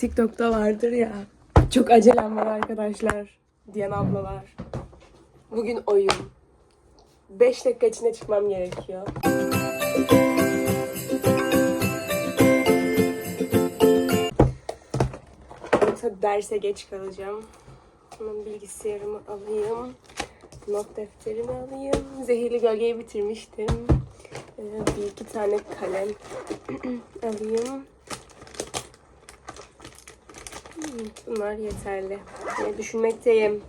TikTok'ta vardır ya. Çok acelem var arkadaşlar diyen ablalar. Bugün oyun. 5 dakika içinde çıkmam gerekiyor. Yoksa derse geç kalacağım. Hemen bilgisayarımı alayım. Not defterimi alayım. Zehirli gölgeyi bitirmiştim. Ee, bir iki tane kalem alayım. Bunlar yeterli. diye düşünmekteyim.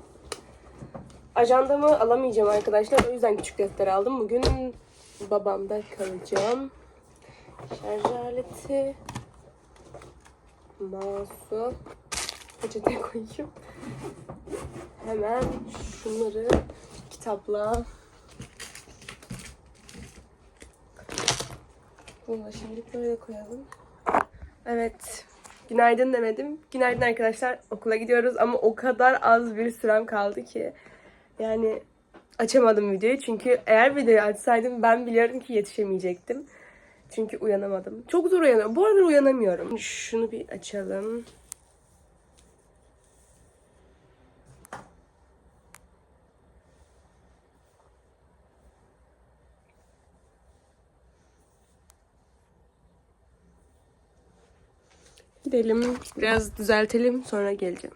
Ajandamı alamayacağım arkadaşlar. O yüzden küçük defter aldım. Bugün babamda kalacağım. Şarj aleti. Mouse'u. Peçete koyayım. Hemen şunları kitapla. Bunu da şimdilik böyle koyalım. Evet. Günaydın demedim. Günaydın arkadaşlar. Okula gidiyoruz ama o kadar az bir sürem kaldı ki. Yani açamadım videoyu. Çünkü eğer videoyu açsaydım ben biliyorum ki yetişemeyecektim. Çünkü uyanamadım. Çok zor uyanıyorum. Bu arada uyanamıyorum. Şunu bir açalım. Gidelim. Biraz düzeltelim. Sonra geleceğim.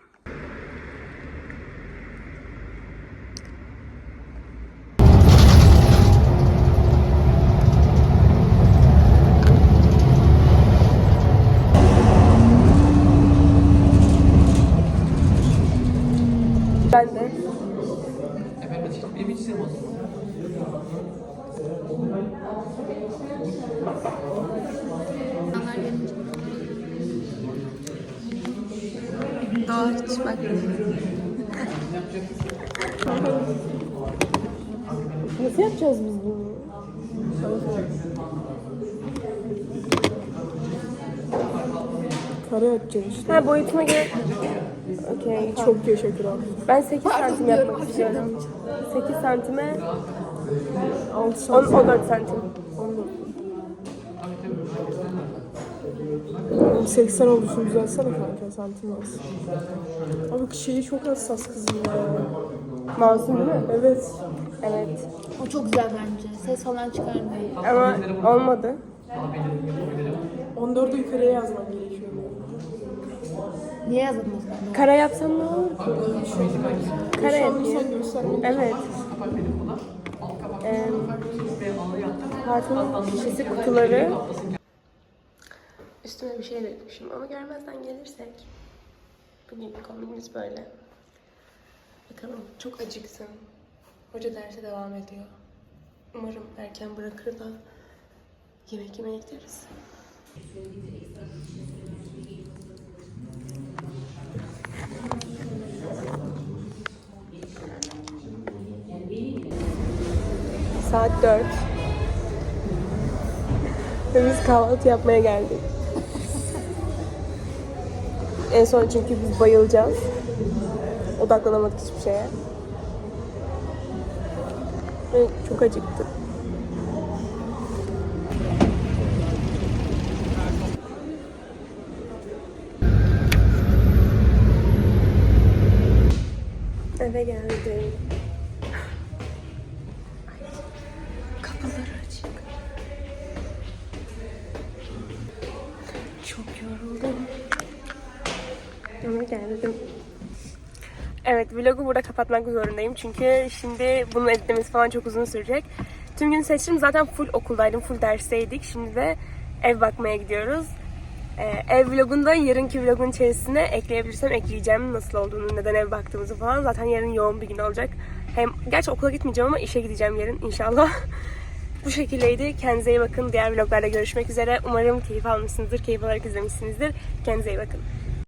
Ben de. Efendim benim Daha hiç bak. Nasıl yapacağız biz bunu? Kare yapacağız işte. Ha boyutuna göre. Okey. Çok teşekkür ederim. Ben 8 santim yapmak istiyorum. 8 santime 6 10, santim. 14 santim. 80 oldu şunu düzelsene kanka santim olsun. Abi şeyi çok hassas kızım ya. Masum değil mi? Evet. Evet. O çok güzel bence. Ses falan çıkarmıyor. Ama olmadı. 14'ü yukarıya yazmam gerekiyor. Niye yazmadın o zaman? Kara yapsam ne olur? Kara yapayım. Evet. Ee, kartonun şişesi kutuları. Üstüne bir şey dökmüşüm ama görmezden gelirsek. Bugün kombinimiz böyle. Bakalım çok acıktım. Hoca derse devam ediyor. Umarım erken bırakır da yemek yemeye gideriz. Saat 4. Ve biz kahvaltı yapmaya geldik. En son çünkü biz bayılacağız. Odaklanamadık hiçbir şeye. Çok acıktım. Eve geldim. Kapıları açık. Çok yoruldum. Geldim. Evet vlogu burada kapatmak zorundayım çünkü şimdi bunun editlemesi falan çok uzun sürecek. Tüm gün seçtim zaten full okuldaydım, full dersteydik. Şimdi de ev bakmaya gidiyoruz. Ee, ev vlogunda yarınki vlogun içerisine ekleyebilirsem ekleyeceğim nasıl olduğunu, neden ev baktığımızı falan. Zaten yarın yoğun bir gün olacak. Hem gerçi okula gitmeyeceğim ama işe gideceğim yarın inşallah. Bu şekildeydi. Kendinize iyi bakın. Diğer vloglarda görüşmek üzere. Umarım keyif almışsınızdır. Keyif alarak izlemişsinizdir. Kendinize iyi bakın.